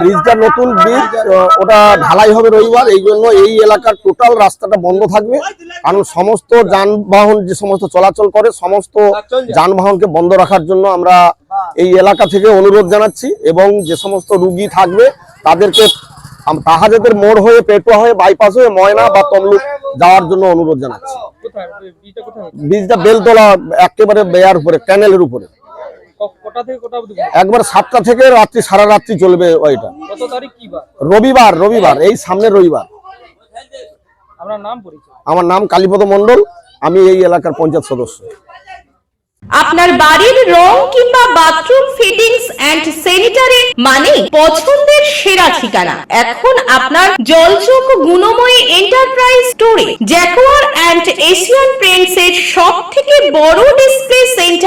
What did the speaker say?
ব্রিজটা নতুন ব্রিজ ওটা ঢালাই হবে রবিবার এই জন্য এই এলাকার টোটাল রাস্তাটা বন্ধ থাকবে। কারণ সমস্ত যানবাহন যে সমস্ত চলাচল করে সমস্ত যানবাহনকে বন্ধ রাখার জন্য আমরা এই এলাকা থেকে অনুরোধ জানাচ্ছি এবং যে সমস্ত রুগী থাকবে তাদেরকে তাহাজাদের মোড় হয়ে পেটুয়া হয়ে বাইপাস হয়ে ময়না বা তমলুক যাওয়ার জন্য অনুরোধ জানাচ্ছি? ব্রিজটা বেলতলা একেবারে বেয়ার উপরে ক্যানেলের উপরে। একবার সাতটা থেকে রাত্রি সারা রাত্রি চলবে ওইটা। কত তারিখ কি বার? রবিবার রবিবার এই সামনের রবিবার। আপনার নাম পরিচয়? আমার নাম কালীপদ মণ্ডল আমি এই এলাকার পঞ্চায়েত সদস্য। আপনার বাড়ির রং কিংবা বাথরুম ফিটিংস এন্ড স্যানিটারি মানে পছন্দের সেরা ঠিকানা। এখন আপনার জলচোখ গুণময়ী এন্টারপ্রাইজ স্টোরে জ্যাকোয়ার এন্ড এশিয়ান পেন্টস এর সব থেকে বড়